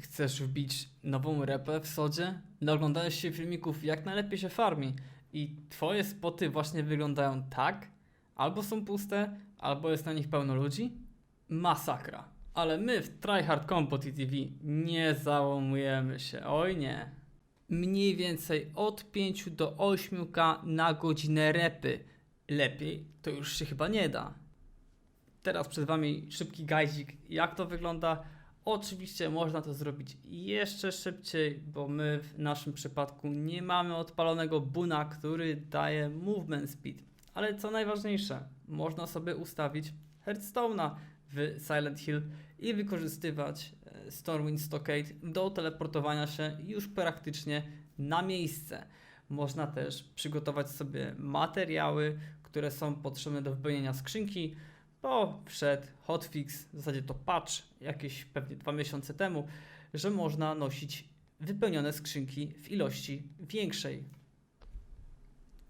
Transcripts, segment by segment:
Chcesz wbić nową repę w sodzie? Naoglądałeś się filmików jak najlepiej się farmi i twoje spoty właśnie wyglądają tak, albo są puste, albo jest na nich pełno ludzi? Masakra. Ale my w Tryhard Compo TV nie załamujemy się, oj nie. Mniej więcej od 5 do 8k na godzinę repy. Lepiej to już się chyba nie da. Teraz przed Wami szybki gajzik, jak to wygląda. Oczywiście można to zrobić jeszcze szybciej, bo my w naszym przypadku nie mamy odpalonego buna, który daje movement speed. Ale co najważniejsze, można sobie ustawić Hearthstone'a w Silent Hill i wykorzystywać e, Stormwind Stockade do teleportowania się już praktycznie na miejsce. Można też przygotować sobie materiały, które są potrzebne do wypełnienia skrzynki, bo wszedł hotfix, w zasadzie to patch jakieś pewnie dwa miesiące temu, że można nosić wypełnione skrzynki w ilości większej.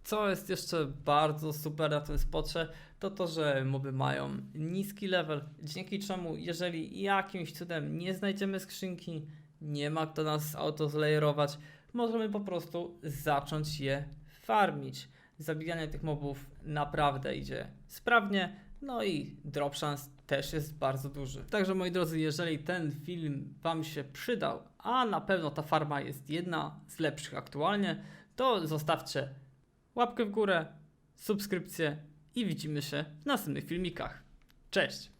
Co jest jeszcze bardzo super na tym spocie, to to, że moby mają niski level, dzięki czemu jeżeli jakimś cudem nie znajdziemy skrzynki, nie ma kto nas autozlejerować, możemy po prostu zacząć je farmić. Zabijanie tych mobów naprawdę idzie sprawnie, no i drop szans też jest bardzo duży. Także moi drodzy, jeżeli ten film Wam się przydał, a na pewno ta farma jest jedna z lepszych aktualnie, to zostawcie łapkę w górę, subskrypcję i widzimy się w następnych filmikach. Cześć!